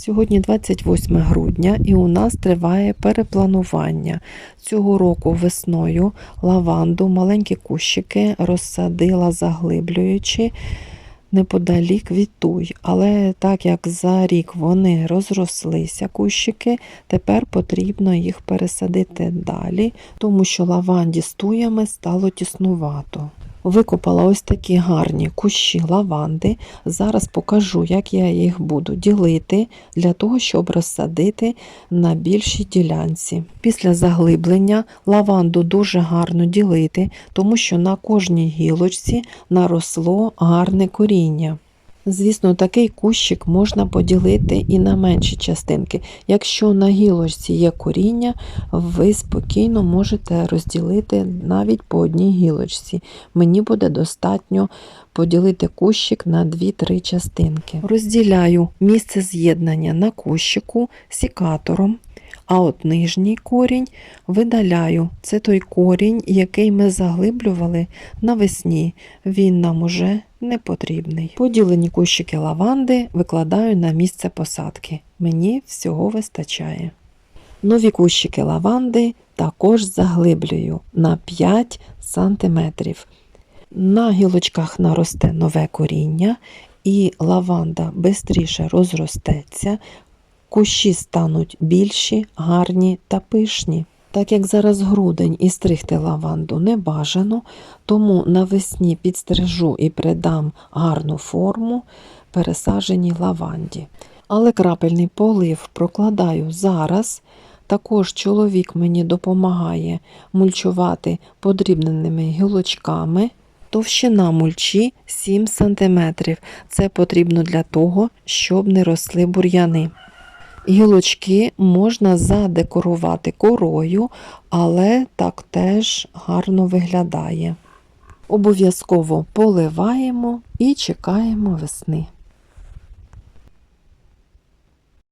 Сьогодні 28 грудня і у нас триває перепланування. Цього року весною лаванду, маленькі кущики розсадила заглиблюючи неподалік від туй. Але так як за рік вони розрослися кущики, тепер потрібно їх пересадити далі, тому що лаванді з туями стало тіснувато. Викопала ось такі гарні кущі лаванди. Зараз покажу, як я їх буду ділити для того, щоб розсадити на більшій ділянці. Після заглиблення лаванду дуже гарно ділити, тому що на кожній гілочці наросло гарне коріння. Звісно, такий кущик можна поділити і на менші частинки. Якщо на гілочці є коріння, ви спокійно можете розділити навіть по одній гілочці. Мені буде достатньо поділити кущик на 2-3 частинки. Розділяю місце з'єднання на кущику сікатором. А от нижній корінь видаляю. Це той корінь, який ми заглиблювали навесні. Він нам уже не потрібний. Поділені кущики лаванди викладаю на місце посадки. Мені всього вистачає. Нові кущики лаванди також заглиблюю на 5 см. На гілочках наросте нове коріння, і лаванда швидше розростеться, кущі стануть більші, гарні та пишні. Так як зараз грудень і стригти лаванду не бажано, тому навесні підстрижу і придам гарну форму пересадженій лаванді. Але крапельний полив прокладаю зараз. Також чоловік мені допомагає мульчувати подрібненими гілочками. Товщина мульчі 7 см. Це потрібно для того, щоб не росли бур'яни. Гілочки можна задекорувати корою, але так теж гарно виглядає. Обов'язково поливаємо і чекаємо весни.